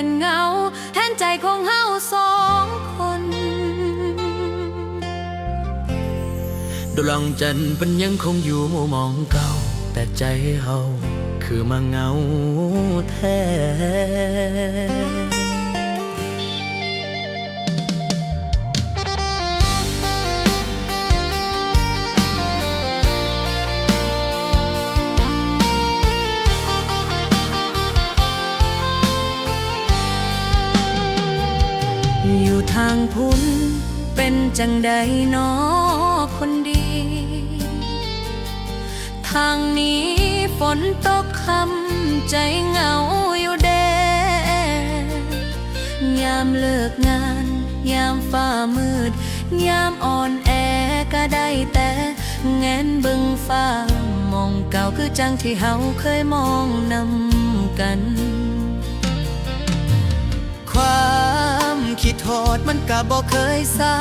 เป็นเงาแทนใจของเฮาสองคนดวงจันทร์เป็นยังคงอยู่มุมมองเก่า แต่ใจเฮาคือมาเงาแท้ พุนเป็นจังใดนอคนดี ทางนี้ฝนตกคำใจเหงาอยู่เดยามเลิกงาน ยามฟ้ามืด ยามอ่อนแอก็ได้แต่แงนบึงฟ้ามองเก่าคือจังที่เฮาเคยมองนำกัน โทษมันก็บ่เคยซา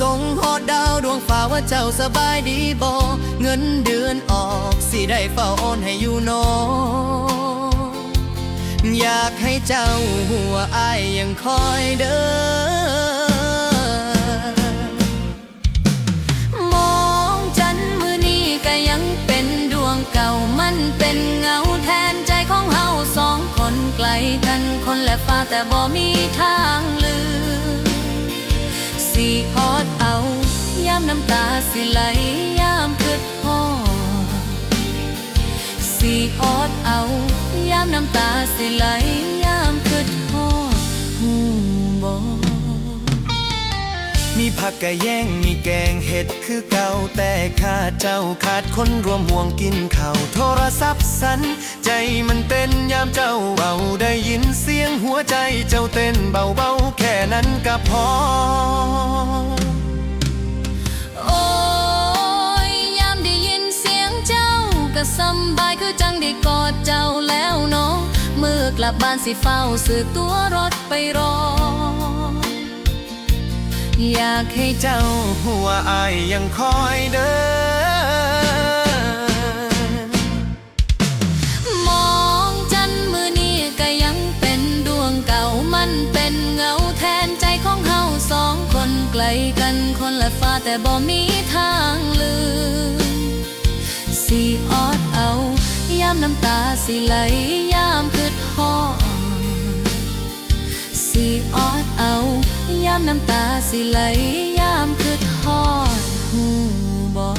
ส่งฮอดดาวดวงฟ้าว่าเจ้าสบายดีบ่เงินเดือนออกสิได้เฝ้าโอนให้อยู่นออยากให้เจ้าหัวอายยังคอยเด้อมองจันมือนี้ก็ยังเป็นดวงเก่ามันเป็นเงาแทนใจของเฮาสองคนไกลกันคนและฟ้าแต่บ่มีทาง ฮอดเอา ยามน้ำตาสิไหลยามคิดฮอดสีฮอดเอา ยามน้ำตาสิไหลยามคิดฮอด มีผักกะแยงมีแกงเห็ดคือเก่าแต่ข้าเจ้าขาดคนรวมห่วงกินข้าวโทรศัพท์สัน ใจมันเต้นยามเจ้าเบาได้ยินเสียงหัวใจเจ้าเต้นเบาๆแค่นั้นก็พออ้ยยามได้ยินเสียงเจ้าก็สบายคือจังได้กอดเจ้าแล้วเนาะมือกลับบ้านสิเฝ้าซื้อตัวรถไปรอ อยากให้เจ้าหัวอายยังคอยเด้อมองจันมือนี้ก็ยังเป็นดวงเก่ามันเป็นเงาแทนใจของเฮาสองคนไกลกันคนละฟ้าแต่บ่มีทางลืมสีออดเอา ยามน้ำตาสิไหลามน้ำตาสิไหลยามคือทอดหูบอ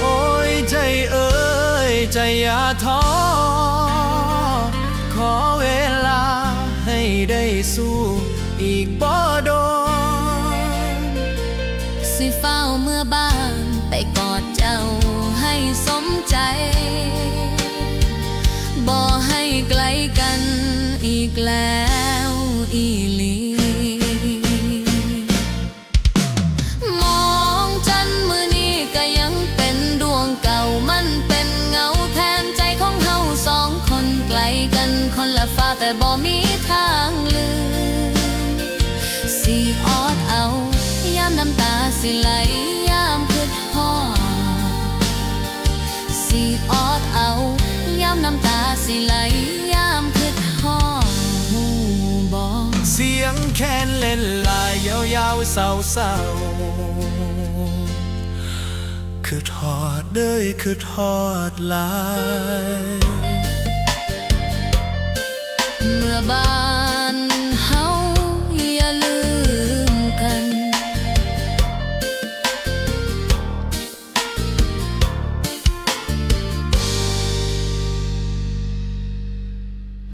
โอ้ยใจเอ้ยใจอย่าท้อขอเวลาให้ได้สู้อีกบ่ แต่บ่มีทางลืมสีออดเอายามน้ำตาสิไหลยามคิดฮอดสีออดเอายามน้ำตาสิไหลยามคิดฮอดหูบอกเสียงแคนเล่นลายยาวๆเศร้าๆคือทอดเด้ยคือทอดลาย เมื่อบ้า